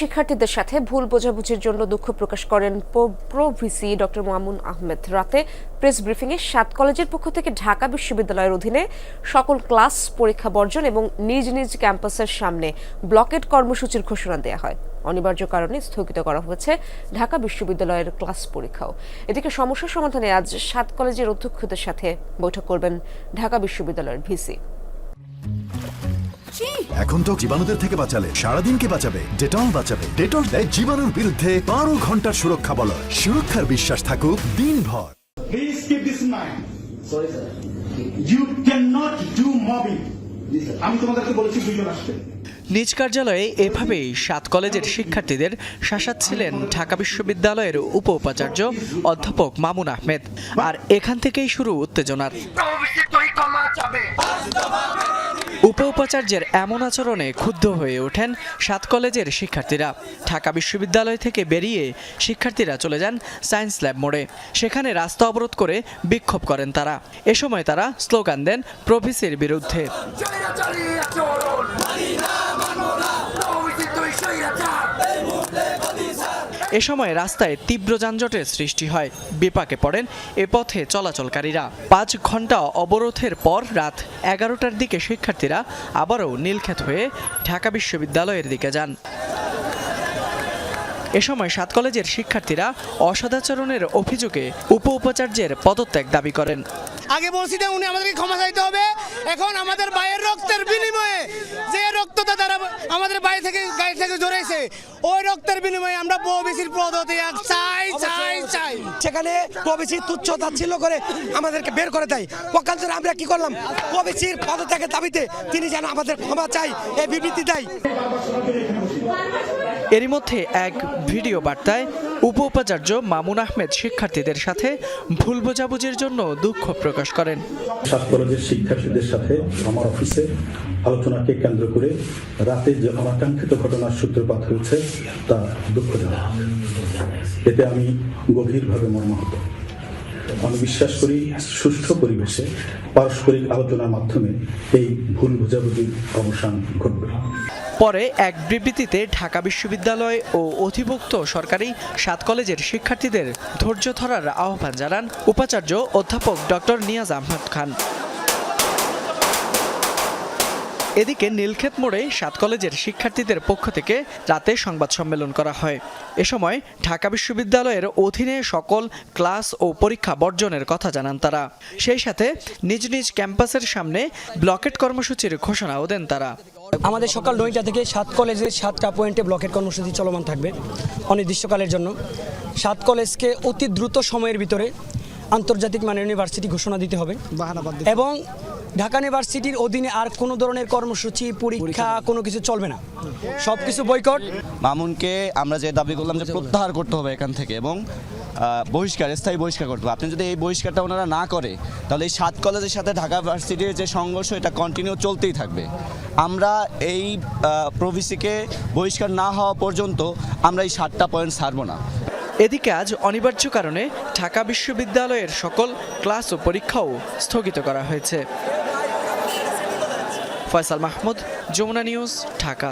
শিক্ষার্থীদের সাথে ভুল বোঝাবুঝির জন্য দুঃখ প্রকাশ করেন pro VC doctor Mamun Ahmed. রাতে প্রেস ব্রিফিংয়ে সাত কলেজের পক্ষ থেকে ঢাকা বিশ্ববিদ্যালয়ের অধীনে সকল ক্লাস, পরীক্ষা বর্জন এবং নিজ নিজ ক্যাম্পাসের সামনে ব্লকেট কর্মসূচির ঘোষণা দেওয়া হয়। অনিবার্য কারণে স্থগিত করা হয়েছে ঢাকা বিশ্ববিদ্যালয়ের ক্লাস পরীক্ষাও। এদিকে সমস্যা সমাধানে আজ সাত কলেজের অধ্যক্ষদের সাথে বৈঠক করবেন ঢাকা বিশ্ববিদ্যালয়ের ভিসি। এখন তো জীবাণুদের থেকে বাঁচালে সারাদিনকে বাঁচাবে ডেটল বাঁচাবে। ডেটল দেয় জীবাণুর বিরুদ্ধে বারো ঘণ্টার সুরক্ষা বল সুরক্ষার বিশ্বাস থাকুক দিনভর। Please keep this in mind. You cannot do mobbing. আমি তোমাদেরকে বলেছি দুজন আসবে। নিজ কার্যালয়ে এভাবেই সাত কলেজের শিক্ষার্থীদের শাসাচ্ছিলেন ঢাকা বিশ্ববিদ্যালয়ের উপ উপাচার্য অধ্যাপক মামুন আহমেদ। আর এখান থেকেই শুরু উত্তেজনার। উপ উপাচার্যের এমন আচরণে ক্ষুব্ধ হয়ে ওঠেন সাত কলেজের শিক্ষার্থীরা। ঢাকা বিশ্ববিদ্যালয় থেকে বেরিয়ে শিক্ষার্থীরা চলে যান সায়েন্স ল্যাব মোড়ে। সেখানে রাস্তা অবরোধ করে বিক্ষোভ করেন তারা। এ সময় তারা স্লোগান দেন প্রভিসির বিরুদ্ধে। এ সময় রাস্তায় তীব্র যানজটের সৃষ্টি হয়। বিপাকে পড়েন এ পথে চলাচলকারীরা। পাঁচ ঘণ্টা অবরোধের পর রাত এগারোটার দিকে শিক্ষার্থীরা আবারও নীলক্ষেত হয়ে ঢাকা বিশ্ববিদ্যালয়ের দিকে যান। এ সময় সাত কলেজের শিক্ষার্থীরা অসদাচরণের অভিযোগে উপ উপাচার্যের পদত্যাগ দাবি করেন। আগে বলছি যে উনি আমাদেরকে ক্ষমা চাইতে হবে। এখন আমাদের বাইরের রক্তের বিনিময়ে যে তারা আমাদের বাড়ি থেকে গাড়ি থেকে জড়াইছে ওই রক্তের বিনিময়ে আমরা প্রবেশির পদত্যাগ চাই চাই চাই। সেখানে প্রবেশির তুচ্ছ তাচ্ছিল্য করে আমাদেরকে বের করে দেয়। পক্ষান্তরে আমরা কি করলাম? প্রবেশীর পদত্যাগের দাবিতে তিনি যেন আমাদের ক্ষমা চাই এই বিবৃতি দেয়। এরই মধ্যে এক ভিডিও বার্তায় উপ উপাচার্য মামুন আহমেদ শিক্ষার্থীদের সাথে ভুল বোঝাবুঝির জন্য দুঃখ প্রকাশ করেন। সাত শিক্ষার্থীদের সাথে আমার অফিসে আলোচনাকে কেন্দ্র করে রাতে যে অনাকাঙ্ক্ষিত ঘটনার সূত্রপাত হয়েছে, তা দুঃখজনক। এতে আমি গভীরভাবে মর্মাহত। আমি বিশ্বাস করি সুষ্ঠু পরিবেশে পারস্পরিক আলোচনার মাধ্যমে এই ভুল বোঝাবুঝির অবসান ঘটবে। পরে এক বিবৃতিতে ঢাকা বিশ্ববিদ্যালয় ও অধিভুক্ত সরকারি সাত কলেজের শিক্ষার্থীদের ধৈর্য ধরার আহ্বান জানান উপাচার্য অধ্যাপক ডক্টর নিয়াজ আহমদ খান। এদিকে নীলক্ষেত মোড়ে সাত কলেজের শিক্ষার্থীদের পক্ষ থেকে রাতে সংবাদ সম্মেলন করা হয়। এ সময় ঢাকা বিশ্ববিদ্যালয়ের অধীনে সকল ক্লাস ও পরীক্ষা বর্জনের কথা জানান তারা। সেই সাথে নিজ নিজ ক্যাম্পাসের সামনে ব্লকেট কর্মসূচির ঘোষণাও দেন তারা। আমাদের সকাল নয়টা থেকে সাত কলেজের সাতটা পয়েন্টে ব্লকের কর্মসূচি চলমান থাকবে অনির্দিষ্টকালের জন্য। সাত কলেজকে অতি দ্রুত সময়ের ভিতরে আন্তর্জাতিক মানের ইউনিভার্সিটি ঘোষণা দিতে হবে। এবং ঢাকা ইউনিভার্সিটির অধীনে আর কোনো ধরনের কর্মসূচি পরীক্ষা কোনো কিছু চলবে না। সব কিছু বয়কট। মামুনকে আমরা যে দাবি করলাম যে প্রত্যাহার করতে হবে এখান থেকে এবং বহিষ্কার স্থায়ী বহিষ্কার করতে হবে। আপনি যদি এই বহিষ্কারটা ওনারা না করে তাহলে এই সাত কলেজের সাথে ঢাকা ভার্সিটির যে সংঘর্ষ এটা কন্টিনিউ চলতেই থাকবে। আমরা এই প্রভিসিকে বহিষ্কার না হওয়া পর্যন্ত আমরা এই সাতটা পয়েন্ট ছাড়বো না। এদিকে আজ অনিবার্য কারণে ঢাকা বিশ্ববিদ্যালয়ের সকল ক্লাস ও পরীক্ষাও স্থগিত করা হয়েছে। ফয়সাল মাহমুদ যমুনা নিউজ ঢাকা।